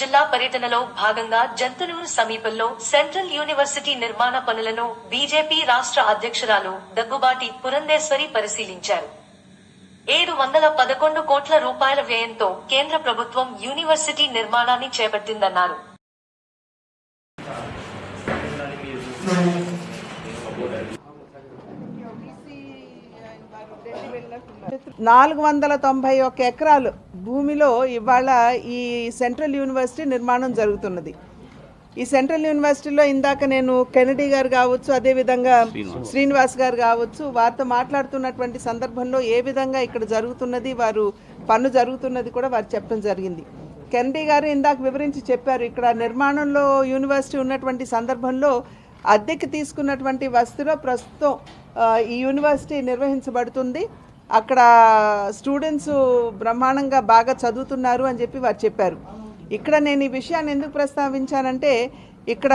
జిల్లా పర్యటనలో భాగంగా జంతులూరు సమీపంలో సెంట్రల్ యూనివర్సిటీ నిర్మాణ పనులను బీజేపీ రాష్ట్ర అధ్యక్షురాలు దగ్గుబాటి పురంధేశ్వరి పరిశీలించారు. ఏడు వందల పదకొండు కోట్ల రూపాయల వ్యయంతో కేంద్ర ప్రభుత్వం యూనివర్సిటీ నిర్మాణాన్ని చేపట్టిందన్నారు. నాలుగు వందల తొంభై ఒక ఎకరాలు భూమిలో ఇవాళ ఈ సెంట్రల్ యూనివర్సిటీ నిర్మాణం జరుగుతున్నది. ఈ సెంట్రల్ యూనివర్సిటీలో ఇందాక నేను కెనడీ గారు కావచ్చు అదేవిధంగా శ్రీనివాస్. గారు కావచ్చు వారితో మాట్లాడుతున్నటువంటి సందర్భంలో ఏ విధంగా ఇక్కడ జరుగుతున్నది వారు పన్ను జరుగుతున్నది కూడా వారు చెప్పడం జరిగింది. కెనడీ గారు ఇందాక వివరించి చెప్పారు ఇక్కడ నిర్మాణంలో యూనివర్సిటీ ఉన్నటువంటి సందర్భంలో అద్దెకి తీసుకున్నటువంటి వస్తులో ప్రస్తుతం ఈ యూనివర్సిటీ నిర్వహించబడుతుంది. అక్కడ స్టూడెంట్స్ బ్రహ్మాండంగా బాగా చదువుతున్నారు అని చెప్పి వారు చెప్పారు. ఇక్కడ నేను ఈ విషయాన్ని ఎందుకు ప్రస్తావించానంటే ఇక్కడ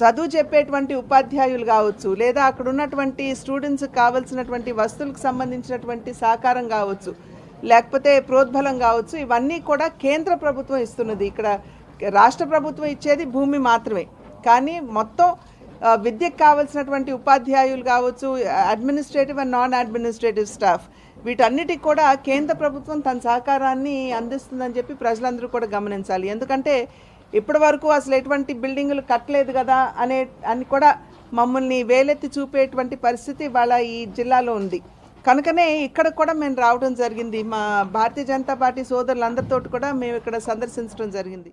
చదువు చెప్పేటువంటి ఉపాధ్యాయులు కావచ్చు లేదా అక్కడ ఉన్నటువంటి స్టూడెంట్స్కి కావలసినటువంటి వస్తువులకు సంబంధించినటువంటి సహకారం కావచ్చు లేకపోతే ప్రోద్బలం కావచ్చు ఇవన్నీ కూడా కేంద్ర ప్రభుత్వం ఇస్తున్నది. ఇక్కడ రాష్ట్ర ప్రభుత్వం ఇచ్చేది భూమి మాత్రమే. కానీ మొత్తం విద్యకు కావలసినటువంటి ఉపాధ్యాయులు కావచ్చు administrative and non administrative staff వీటన్నిటికి కూడా కేంద్ర ప్రభుత్వం తన సహకారాన్ని అందిస్తుందని చెప్పి ప్రజలందరూ కూడా గమనించాలి. ఎందుకంటే ఇప్పటి వరకు అసలు ఎటువంటి బిల్డింగులు కట్టలేదు కదా అనే అని కూడా మమ్మల్ని వేలెత్తి చూపేటువంటి పరిస్థితి వాళ్ళ ఈ జిల్లాలో ఉంది. కనుకనే ఇక్కడ కూడా మేము రావడం జరిగింది. మా భారతీయ జనతా పార్టీ సోదరులందరితో కూడా మేము ఇక్కడ సందర్శించడం జరిగింది.